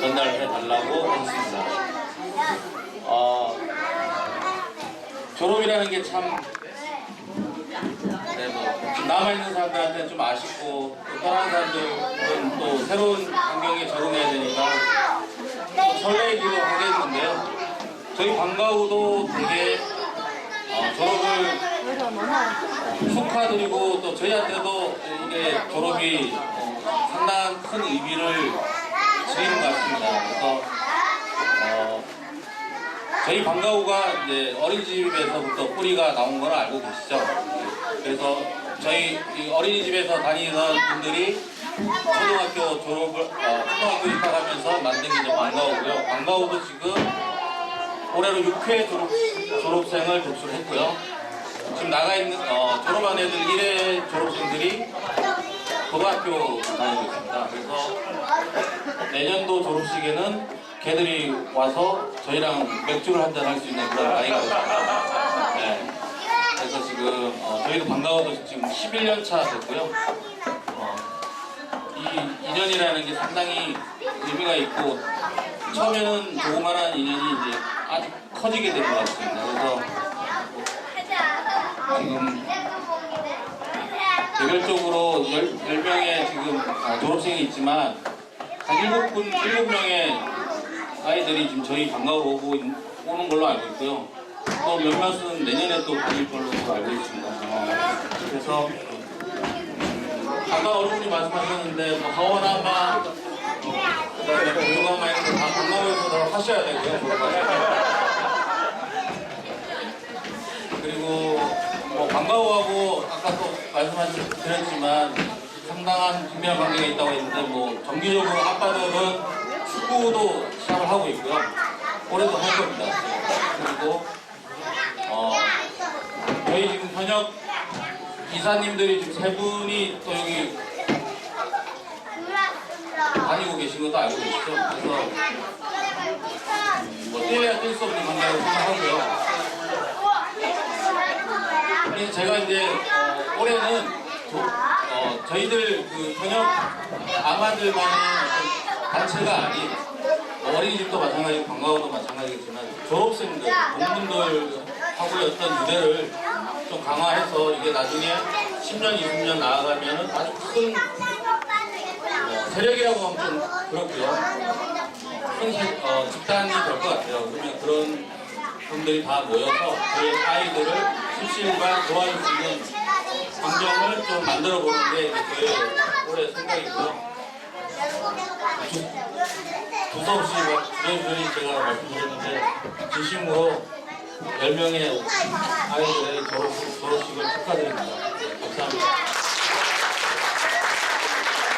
전달해 달라고 했습니다. 어, 졸업이라는 게 참 네, 뭐, 남아있는 사람들한테는 좀 아쉽고 또 떠나는 사람들은 또 새로운 환경에 적응해야 되니까 또 설레기도 하겠는데요. 저희 방과후도 되게 어, 졸업을 축하드리고 또 저희한테도 이게 졸업이 어, 상당한 큰 의미를 같습니다. 그래서 어, 저희 방과후가 이제 어린이집에서부터 뿌리가 나온 걸 알고 계시죠? 그래서 저희 이 어린이집에서 다니던 분들이 초등학교 졸업을 어, 초등학교 입학하면서 만든 게 이제 방과후고요. 방과후도 지금 올해로 6회 졸업, 졸업생을 배출했고요. 지금 나가 있는 어, 졸업한 애들 1회 졸업생들이 고등학교 다니고 있습니다. 그래서 내년도 졸업식에는 걔들이 와서 저희랑 맥주를 한잔 할 수 있는 그런 나이가 됐습니다. 네. 그래서 지금 어, 저희도 반가워도 지금 11년 차 됐고요. 어, 이 인연이라는 게 상당히 의미가 있고 처음에는 조그만한 인연이 이제 아주 커지게 된 것 같습니다. 그래서 개별적으로 10, 명의 지금 아, 졸업생이 있지만 한 7분, 7명의 아이들이 지금 저희 방과후 오고 있- 오는 걸로 알고 있고요. 또 몇몇은 내년에 또 다닐 걸로 알고 있습니다. 어, 그래서 아까 어른분이 말씀하셨는데 뭐 하원아마 그다음에 공유가마 이런 거다 방과후에서 다 하셔야 되고요. 그리고 뭐 방과후하고 아까 또 말씀하셨지만 상당한 긴밀한 관계가 있다고 했는데 뭐 정기적으로 아빠들은 축구도 시합을 하고 있고요. 올해도 할 겁니다. 그리고 어 저희 지금 현역 이사님들이 지금 세 분이 또 여기 다니고 계신 것도 알고 계시죠? 그래서 뭐 떼야 뗄수 없는 관계라고 생각하고요. 제가 이제 어, 올해는 도- 어, 저희들 그 현역 아마들만의 단체가 아닌 뭐 어린이집도 마찬가지고 방과후도 마찬가지겠지만 졸업생들, 공분들 하고의 어떤 유대를 좀 강화해서 이게 나중에 10년, 20년 나아가면은 아주 큰 어, 세력이라고 하면 좀 그렇고요. 큰 세- 어, 집단이 될 것 같아요. 그러면 그런 분들이 다 모여서 저희 아이들을 십시일반 도와줄 수 있는 환경을 좀 만들어 보는 게 저의 올해 생각이고요. 두서없이 뭐 부전부전히 제가 말씀드렸는데 진심으로 10명의 아이들의 졸업, 졸업식을 축하드립니다. 감사합니다.